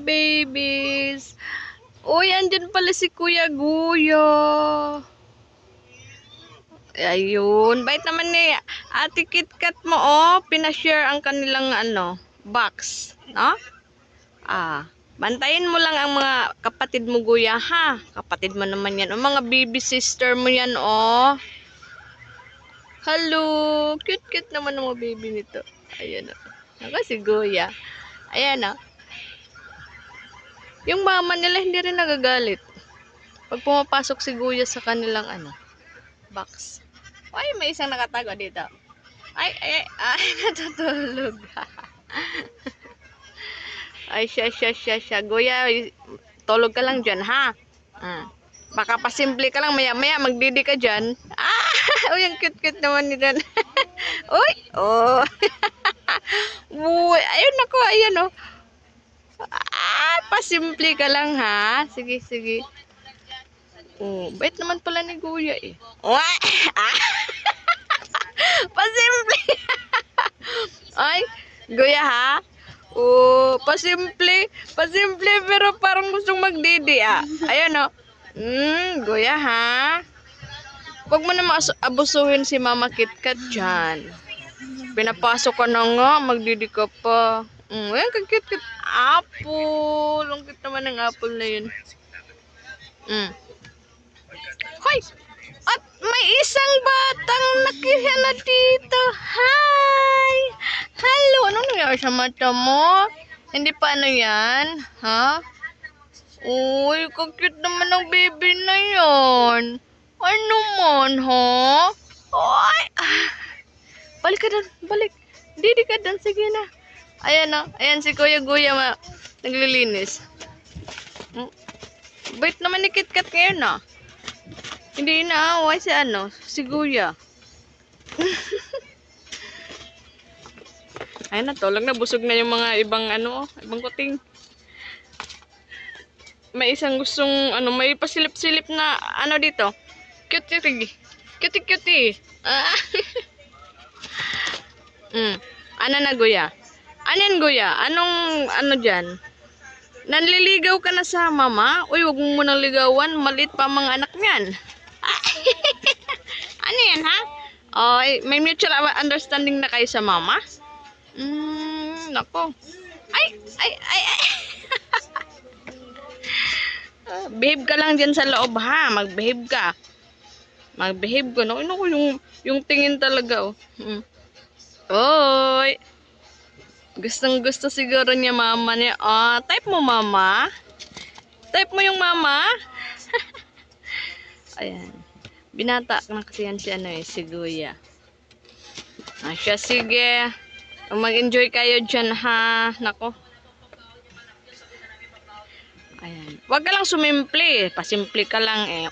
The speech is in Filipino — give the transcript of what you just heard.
babies. Uy, andyan pala si Kuya Guyo. Ayun. Bait naman ni Ate KitKat mo, oh. Pinashare ang kanilang, ano, box. No? Ah. Bantayin mo lang ang mga kapatid mo, Guya, ha? Kapatid mo naman yan. O mga baby sister mo yan, oh. Hello. Cute-cute naman ang mga baby nito. Ayan, oh. Ako si Guya. Ayan, oh. Yung mama nila hindi rin nagagalit. Pag pumapasok si Guya sa kanilang ano, box. Ay, may isang nakatago dito. Ay, ay, ay, natutulog. ay, siya, siya, siya, siya. Guya, tulog ka lang dyan, ha? Ah. Baka pasimple ka lang, maya-maya, magdidi ka dyan. Ah! Uy, ang cute-cute naman ni Dan. Uy! Oh! Uy, ayun ako, ayun, oh. Pasimple ka lang, ha? Sige, sige. Oh, bait naman pala ni Guya, eh. Ah! pasimple! Ay, Guya, ha? Oh, pasimple. Pasimple, pero parang gustong magdidi, ah. Ayan, oh. Hmm, Guya, ha? Huwag mo na abusuhin si Mama KitKat dyan. Pinapasok ka na nga, magdidi ka pa. Mm, ayan, kag-cute-cute. Apple. Ang cute naman ng apple na yun. Mm. Hoy! At may isang batang nakihana dito. Hi! Hello! Anong nangyari sa mata mo? Hindi pa ano yan? Ha? Uy, kag-cute naman ng baby na yan. Ano man, ha? Ay! Ah. Balik ka doon, balik. Didi ka doon, sige na. Ayan o, ayan si Kuya Guya ma naglilinis. Hmm. Bait naman ni KitKat ngayon ah. Hindi inaaway si ano, si Guya. Ayun na, tulog na, busog na yung mga ibang ano, ibang kuting. May isang gustong, ano, may pasilip-silip na, ano dito. Cute, cute, cute. Ah. mm. Ano na, Guya? Ano yan, Guya? Anong, ano dyan? Nanliligaw ka na sa mama? Uy, wag mo munang ligawan. Malit pa mga anak niyan. ano yan, ha? Oh, may mutual understanding na kayo sa mama? Hmm, nako. Ay, ay, ay, ay. Behave ka lang dyan sa loob, ha? Mag-behave ka. Mag-behave ka. Naku, naku, yung, yung tingin talaga, oh. Hmm. Oy! Gustong gusto siguro niya mama niya. Ah, type mo mama. Type mo yung mama. Ayan. Binata na kasi yan si ano eh, si Guya. Ah, sige. Mag-enjoy kayo dyan ha. Nako. Ayan. Huwag ka lang sumimple. Pasimple ka lang eh.